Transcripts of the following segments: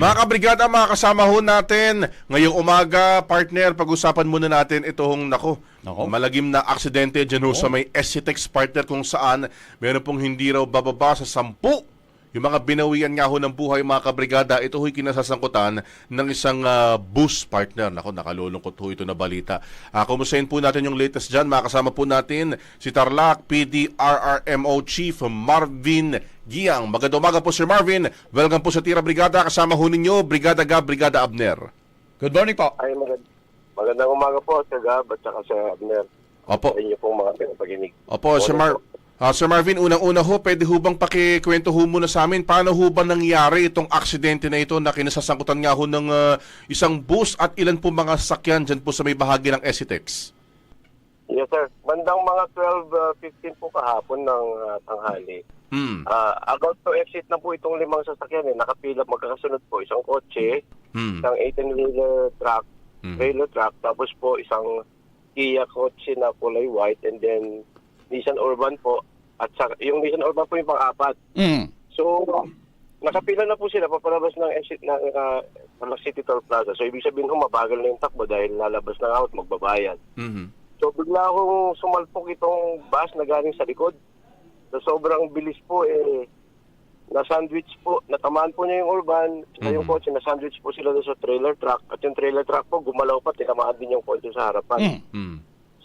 Mga kabrigada, mga kasama ho natin. Ngayong umaga, partner, pag-usapan muna natin itong, nako, Nako. malagim na aksidente dyan ho sa may SCTEX partner kung saan meron pong hindi raw bababa sa sampu. Yung mga binawian nga ho ng buhay mga kabrigada, ito ho'y kinasasangkutan ng isang ah, bus partner. Nako, nakalulungkot ho ito na balita. Uh, kumusayin po natin yung latest dyan. Makasama po natin si Tarlac PD RRMO Chief Marvin Giang. Magandang umaga po Sir Marvin. Welcome po sa Tira Brigada. Kasama ho ninyo, Brigada Gab, Brigada Abner. Good morning po. Ay, magand magandang umaga po, Sir Gab, at saka sa Abner. Opo. Sa inyo pong mga pinapaginig. Opo, Sir, Mar Ah, Sir Marvin, unang-una ho, pwede ho bang pakikwento ho muna sa amin, paano ho ba nangyari itong aksidente na ito na kinasasangkutan nga ho ng ah, isang bus at ilan po mga sasakyan dyan po sa may bahagi ng Esitex? Yes, sir. Bandang mga 12.15 po kahapon ng ah, tanghali. Hmm. Ah, about to exit na po itong limang sasakyan. Eh. Nakapila magkakasunod po. Isang kotse, Hmm. isang 18-wheeler truck, Hmm. trailer truck, tapos po isang Kia kotse na kulay white, and then Nissan Urban po. At saka, yung Nissan Urban po yung pang-apat. Mm. So, nakapila na po sila papalabas ng exit ng uh, City Toll Plaza. So, ibig sabihin ho, mabagal na yung takbo dahil lalabas na out, magbabayad. Mhm. So, bigla akong sumalpok itong bus na galing sa likod. So, sobrang bilis po, eh, na-sandwich po, natamaan po niya yung urban, saka yung kotse, na-sandwich po sila doon sa trailer truck. At yung trailer truck po, gumalaw pa, tinamaan din yung kotse sa harapan. Mm. Hmm.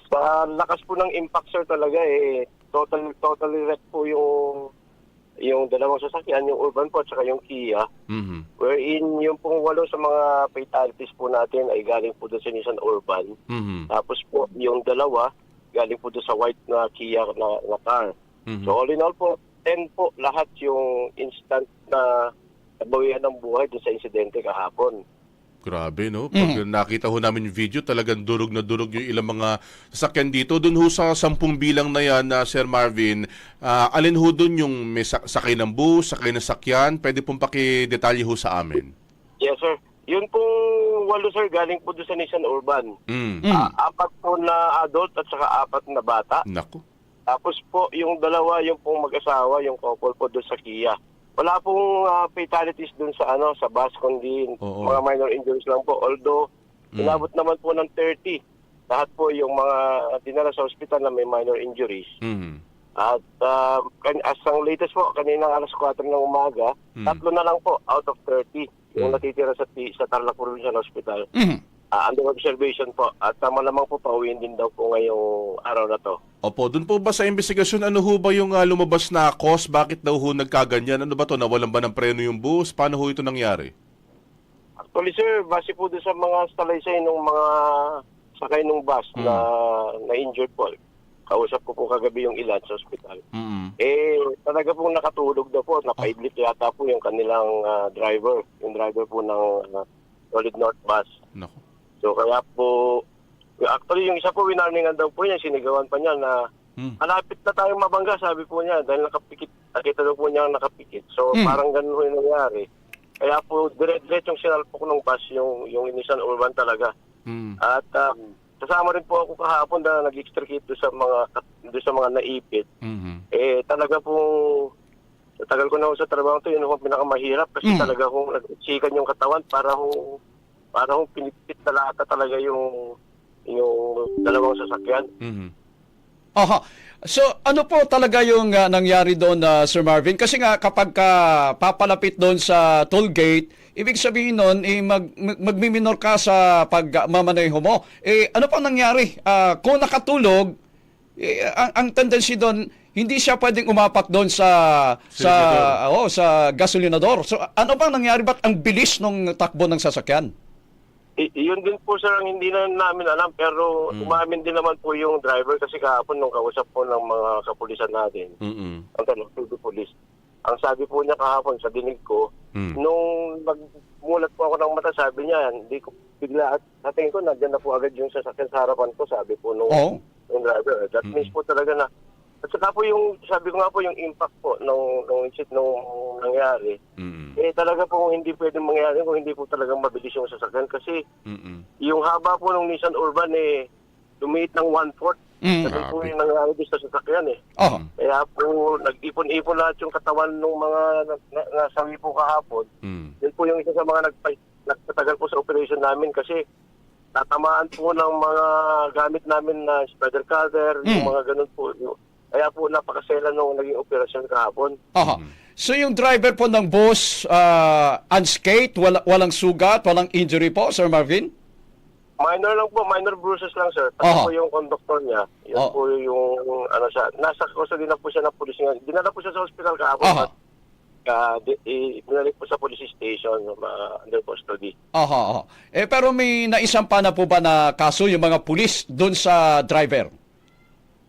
Sa lakas po ng impact sir talaga eh total totally wreck po yung yung dalawang sasakyan, yung urban po at saka yung Kia. Mhm. Wherein yung pong walo sa mga fatalities po natin ay galing po doon sa Nissan Urban. Mhm. Tapos po yung dalawa galing po doon sa white na Kia na, na car. Mhm. So all in all po, 10 po lahat yung instant na nabawihan ng buhay doon sa insidente kahapon. Grabe, no? Pag nakita ho namin yung video, talagang durog na durog yung ilang mga sasakyan dito. Doon ho sa sampung bilang na yan, na Sir Marvin, ah, alin ho doon yung may sa- sakay ng bus, sakay ng sakyan? Pwede pong pakidetalye ho sa amin. Yes sir. Yun pong walo sir galing po doon sa Nissan Urban. Mm. Mm. Ah, apat po na adult at saka apat na bata. Naku. Tapos po yung dalawa, yung pong mag-asawa, yung couple po doon sa Kia. Wala pong ah, fatalities doon sa ano sa bus kundi Oo. mga minor injuries lang po. Although Mm. inabot naman po ng 30. Lahat po yung mga dinala sa ospital na may minor injuries. Mhm. At uh, kan- as ang latest po, kanina alas 4 ng umaga, Mm. tatlo na lang po out of 30 yung Mm. natitira sa, T- sa Tarlac Provincial Hospital. Mm. Ah, under observation po. At uh, malamang po pauwiin din daw po ngayong araw na to. Opo, doon po ba sa investigasyon, ano ho ba yung ah, lumabas na cause? Bakit daw ho nagkaganyan? Ano ba to? Nawalan ba ng preno yung bus? Paano ho ito nangyari? Actually sir, base po doon sa mga stalaysay ng mga sakay ng bus Mm. na na-injured po. Kausap ko po kagabi yung ilan sa ospital. Mhm. Eh, talaga pong nakatulog daw po. Napaidlip yata po yung kanilang ah, driver. Yung driver po ng ah, Solid North Bus. Naku. So kaya po, actually yung isa po winarningan daw po niya, sinigawan pa niya na Hmm. malapit na tayong mabangga, sabi po niya, dahil nakapikit, nakita daw po niya ang nakapikit. So Hmm. parang ganun po yung nangyari. Kaya po, dire-diretsong sinalpok ng bus yung, yung Nissan Urban talaga. Mhm. At um, kasama rin po ako kahapon na nag-extricate doon sa mga doon sa mga naipit. Mhm. Eh talaga po tagal ko na ho sa trabaho to, yun ang pinakamahirap kasi Mm. talaga kung nagsikan yung katawan para ho para ho pinipit na lahat talaga yung yung dalawang sasakyan. Mhm. Aha. So, ano po talaga yung ah, nangyari doon, ah, Sir Marvin? Kasi nga, kapag ka papalapit doon sa toll gate, ibig sabihin nun, eh, mag, mag- magmiminor ka sa pagmamaneho mo. Eh, ano pa nangyari? Ah, kung nakatulog, eh, ang, ang tendency doon, hindi siya pwedeng umapak doon sa sa oh, sa gasolinador. So ano bang nangyari ba't ang bilis nung takbo ng sasakyan? I- yun din po sir ang hindi na namin alam pero umamin din naman po yung driver kasi kahapon nung kausap po ng mga kapulisan natin. Mhm. Ang tanong, to police. Ang sabi po niya kahapon sa dinig ko, Mm. nung nagmulat po ako ng mata, sabi niya, hindi ko bigla, at sa tingin ko, nandiyan na po agad yung sasakyan sa harapan ko, sabi po nung, Oo. nung driver. That means po talaga na, at saka po yung, sabi ko nga po, yung impact po nung, nung nung nangyari, Mhm. eh talaga po hindi pwedeng mangyari kung hindi po talagang mabilis yung sasakyan kasi Mhm. yung haba po ng Nissan Urban eh, lumiit ng one-fourth Mm. Kasi po yung nangyari din sa sasakyan eh. Oh. Kaya po, nag-ipon-ipon lahat yung katawan ng mga na- na- nasawi po kahapon. Mm. Yun po yung isa sa mga nagpa- nagtatagal po sa operation namin kasi tatamaan po ng mga gamit namin na spider cutter, yung Mm. mga ganun po. Yung- Kaya po napakasela nung naging operasyon kahapon. Aha. So yung driver po ng bus uh, unscathed, wala, walang sugat, walang injury po, Sir Marvin? Minor lang po, minor bruises lang sir. Aha. Tapos po yung conductor niya, yun Oh. po yung ano siya, nasa custody na po siya ng pulis ngayon. Dinala po siya sa hospital kahapon. Aha. At, uh, di, i- binalik po sa police station uh, under custody. Aha, aha. Eh pero may naisampa na po ba na kaso yung mga pulis doon sa driver?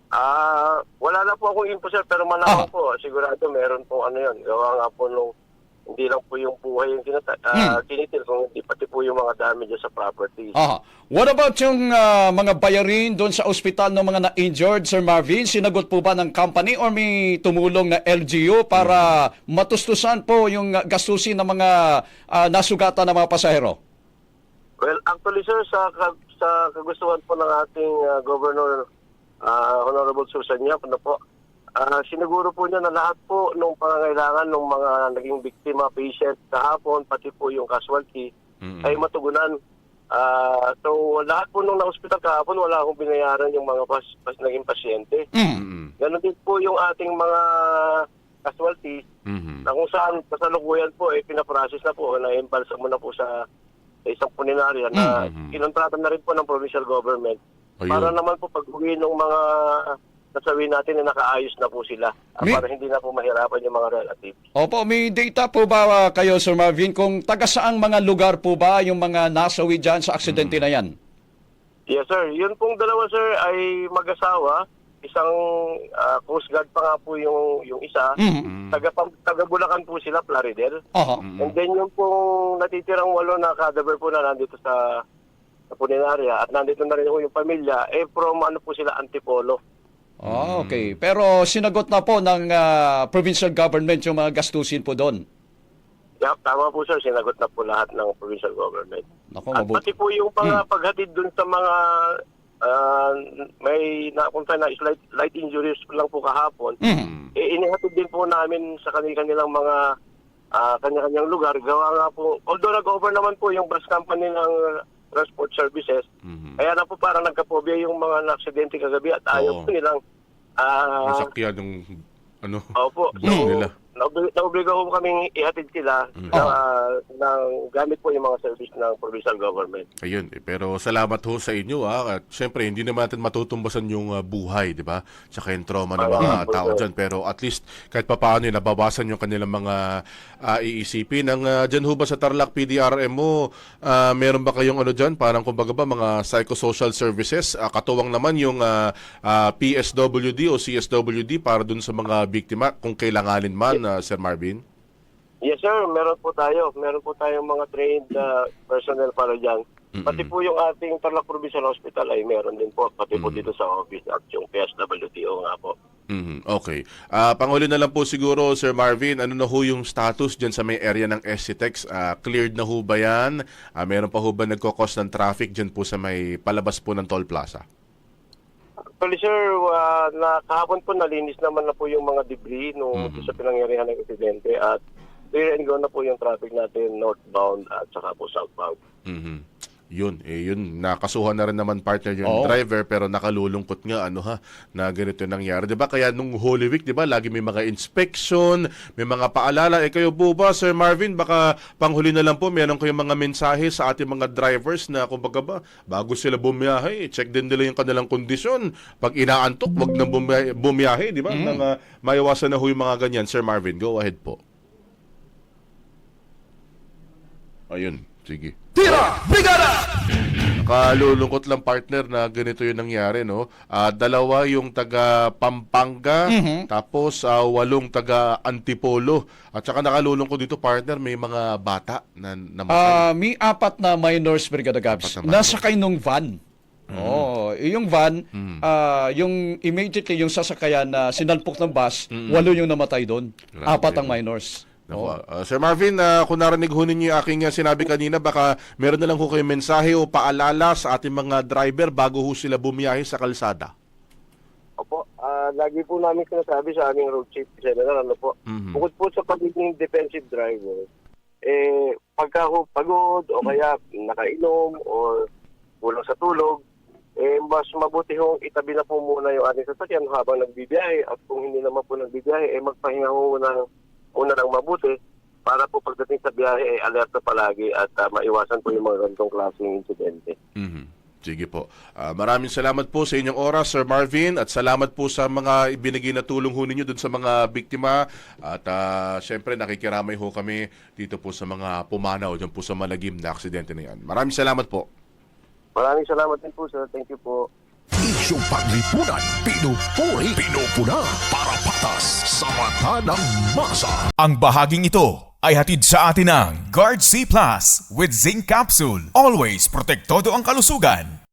Ah, wala na po akong info sir, pero Ah. malamang po, sigurado meron po ano yun. Gawa nga po nung hindi lang po yung buhay yung kinata, ah, Hmm. kinitil, kung hindi pati po yung mga damages sa property. Aha. What about yung ah, mga bayarin doon sa ospital ng mga na-injured, Sir Marvin? Sinagot po ba ng company or may tumulong na LGU para matustusan po yung ah, gastusin ng mga ah, nasugatan ng mga pasahero? Well, actually sir, sa, ka- sa kagustuhan po ng ating ah, Governor ah, Honorable Susan Yap, ano po, ah, siniguro po niya na lahat po ng pangangailangan ng mga naging biktima, patient kahapon, pati po yung casualty, Mm. ay matugunan. Ah, so, lahat po nung na-hospital kahapon, wala akong binayaran yung mga pas, pas naging pasyente. Mm. Mm. Ganon din po yung ating mga casualties Mhm. na kung saan kasalukuyan po eh pinaprocess na po na embalsam mo na po sa, sa isang puninarya na Mhm. kinontrata na rin po ng provincial government Ayun. para naman po pag uwi ng mga nasawi natin na nakaayos na po sila ah, Mi- para hindi na po mahirapan yung mga relatives. Opo, may data po ba ah, kayo, Sir Marvin, kung taga saang mga lugar po ba yung mga nasawi dyan sa aksidente na yan? Yes sir, yun pong dalawa sir ay mag-asawa, isang ah, Coast Guard pa nga po yung yung isa. Mhm. Taga taga Bulacan po sila, Plaridel. Aha. And then yung pong natitirang walo na cadaver po na nandito sa sa Puninarya at nandito na rin po yung pamilya, eh from ano po sila, Antipolo. Ah, okay. Pero sinagot na po ng ah, provincial government yung mga gastusin po doon. Yeah, tama po sir, sinagot na po lahat ng provincial government. Naku, At mabuti. pati po yung mga paghatid dun sa mga ah, may napunta na slight light injuries lang po kahapon, Mhm. eh, inihatid din po namin sa kanilang mga ah, kanya-kanyang lugar. Gawa nga po, although nag-over naman po yung bus company ng transport services, Mhm. Kaya na po parang nagkapobya yung mga na-aksidente kagabi at ayaw Oo. po nilang ah, Yung sakyan ng ano. opo. bus So, nila. Naobli- naobliga ko kaming ihatid sila Mm. na, ng gamit po yung mga service ng provincial government. Ayun, eh, pero salamat ho sa inyo ah. At syempre hindi naman natin matutumbasan yung ah, buhay, 'di ba? Tsaka yung trauma ng mga po, tao sir. diyan, pero at least kahit papaano eh, nababasan yung kanilang mga ah, iisipin. Ang uh, diyan ho ba sa Tarlac PDRM mo, ah, meron ba kayong ano diyan, parang kumbaga ba mga psychosocial services? Ah, katuwang naman yung ah, ah, PSWD o CSWD para dun sa mga biktima kung kailanganin man, ah, Sir Marvin. Yes sir, meron po tayo. Meron po tayong mga trained ah, personnel para dyan. Pati po yung ating Tarlac Provincial Hospital ay meron din po. Pati po dito sa office at yung PSWTO nga po. Mhm, Okay. Ah, panghuli na lang po siguro, Sir Marvin, ano na ho yung status dyan sa may area ng SCTEX? Ah, cleared na ho ba yan? Ah, meron pa ho ba nagkakos ng traffic dyan po sa may palabas po ng toll plaza? Actually sir, ah, na, kahapon po nalinis naman na po yung mga debris nung Mhm. sa pinangyarihan ng insidente at clear and go na po yung traffic natin northbound at saka po southbound. Mhm. Yun, eh yun, nakasuhan na rin naman partner yung Oo. driver pero nakalulungkot nga ano ha, na ganito yung nangyari. 'Di ba? Kaya nung Holy Week, 'di ba, lagi may mga inspection, may mga paalala. Eh kayo po ba, Sir Marvin, baka panghuli na lang po meron kayong mga mensahe sa ating mga drivers na kumbaga ba, bago sila bumiyahe, check din nila yung kanilang kondisyon. Pag inaantok, wag nang bumiyahe, bumiyahe 'di ba? Nang ah, maiwasan na ho yung mga ganyan. Sir Marvin, go ahead po. Ayun, sige. Tira! Brigada! Kalulungkot lang partner na ganito yung nangyari, no? Ah, dalawa yung taga Pampanga, tapos ah, walong taga Antipolo. At saka nakalulungkot dito partner, may mga bata na namatay. Ah, may apat na minors, Brigada Gabs. Apat na minors. Nasakay nung van. Oh, yung van, ah, yung immediately yung sasakayan na sinalpok ng bus, walo yung namatay doon. Grabe, Apat ang no? minors. Naku, Oh. ah, Sir Marvin, ah, kung narinig ho ninyo yung aking ah, sinabi kanina, baka meron na lang ho kayong mensahe o paalala sa ating mga driver bago ho sila bumiyahe sa kalsada. Opo, ah, lagi po namin sinasabi sa aming road safety seminar, ano po, Mhm. bukod po sa pagiging defensive driver, eh, pagka ho pagod o kaya nakainom o kulang sa tulog, eh, mas mabuti hong itabi na po muna yung ating sasakyan habang nagbibiyahe at kung hindi naman po nagbibiyahe, eh, magpahinga ho muna, muna ng mabuti para po pagdating sa biyahe, eh, alerto palagi at ah, maiwasan po yung mga ganitong klaseng insidente. Mhm. Sige po. Ah, maraming salamat po sa inyong oras, Sir Marvin, at salamat po sa mga ibinigay na tulong ho ninyo dun sa mga biktima. At ah, syempre, nakikiramay ho kami dito po sa mga pumanaw, dyan po sa malagim na aksidente na yan. Maraming salamat po. Maraming salamat din po, sir. Thank you po. Isyong paglipunan, pinupuri, pinupuna, para patas sa mata ng masa. Ang bahaging ito ay hatid sa atin ng Guard C Plus with Zinc Capsule. Always protektado ang kalusugan.